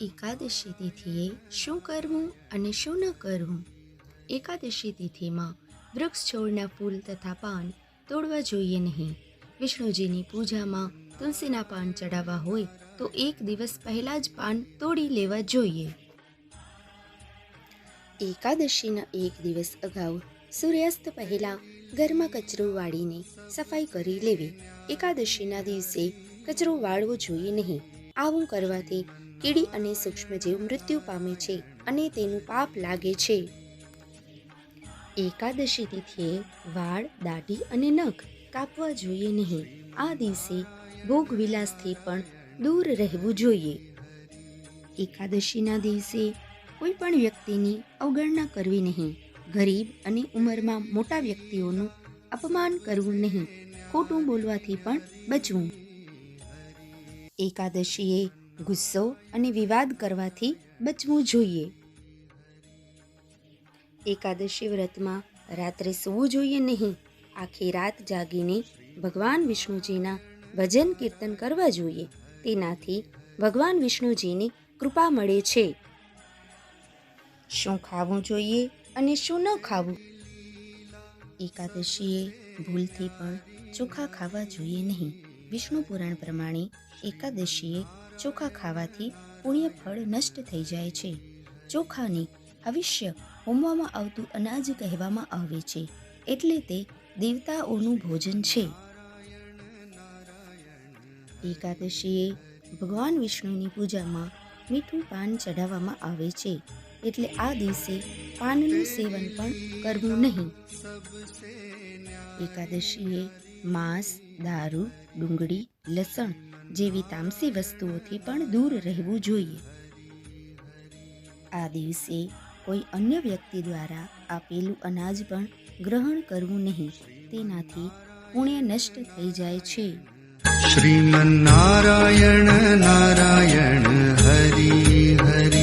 એકાદશી તિથિએ શું કરવું અને શું ન કરવું? એકાદશી તિથિમાં વૃક્ષ છોડના ફૂલ તથા પાન તોડવા જોઈએ નહીં. વિષ્ણુજીની પૂજામાં તુલસીના પાન ચડાવવા હોય તો એક દિવસ પહેલાં જ પાન તોડી લેવા જોઈએ. એકાદશીના એક દિવસ અગાઉ સૂર્યાસ્ત પહેલાં ઘરમાં કચરો વાળીને સફાઈ કરી લેવી. એકાદશીના દિવસે કચરો વાળવો જોઈએ નહીં. આવું કરવાથી કીડી અને સૂક્ષ્મજીવ મૃત્યુ પામે છે અને તેનું પાપ લાગે છે. એકાદશી તિથિએ વાળ, દાઢી અને નખ કાપવા જોઈએ નહીં. આ દિવસે ભોગ વિલાસથી પણ દૂર રહેવું જોઈએ. એકાદશીના દિવસે કોઈ પણ વ્યક્તિની અવગણના કરવી નહીં. ગરીબ અને ઉંમરમાં મોટા વ્યક્તિઓનું અપમાન કરવું નહીં. ખોટું બોલવાથી પણ બચવું. એકાદશીએ ગુસ્સો અને વિવાદ કરવાથી બચવું જોઈએ. એકાદશી વ્રતમાં રાત્રે સૂવું જોઈએ નહીં. આખી રાત જાગીને ભગવાન વિષ્ણુજીના ભજન કીર્તન કરવા જોઈએ. તેનાથી ભગવાન વિષ્ણુજીની કૃપા મળે છે. શું ખાવું જોઈએ અને શું ન ખાવું? એકાદશીએ ભૂલથી પણ ચોખા ખાવા જોઈએ નહીં. વિષ્ણુ પુરાણ પ્રમાણે એકાદશીએ ચોખા ખાવાથી પુણ્ય ફળ નષ્ટ થઈ જાય છે. ચોખાને હવિષ્ય હોમવામાં આવતું અનાજ કહેવામાં આવે છે, એટલે તે દેવતાઓનું ભોજન છે. એકાદશીએ ભગવાન વિષ્ણુની પૂજામાં મીઠું પાન ચઢાવવામાં આવે છે, એટલે આ દિવસે પાનનું સેવન પણ કરવું નહીં. એકાદશીએ માંસ, દારૂ, ડુંગળી, લસણ જેવી તામસી વસ્તુઓથી પણ દૂર રહેવું જોઈએ. આ દિવસે કોઈ અન્ય વ્યક્તિ દ્વારા આપેલું અનાજ પણ ગ્રહણ કરવું નહીં, તેનાથી પુણ્ય નષ્ટ થઈ જાય છે. શ્રીમન્નારાયણ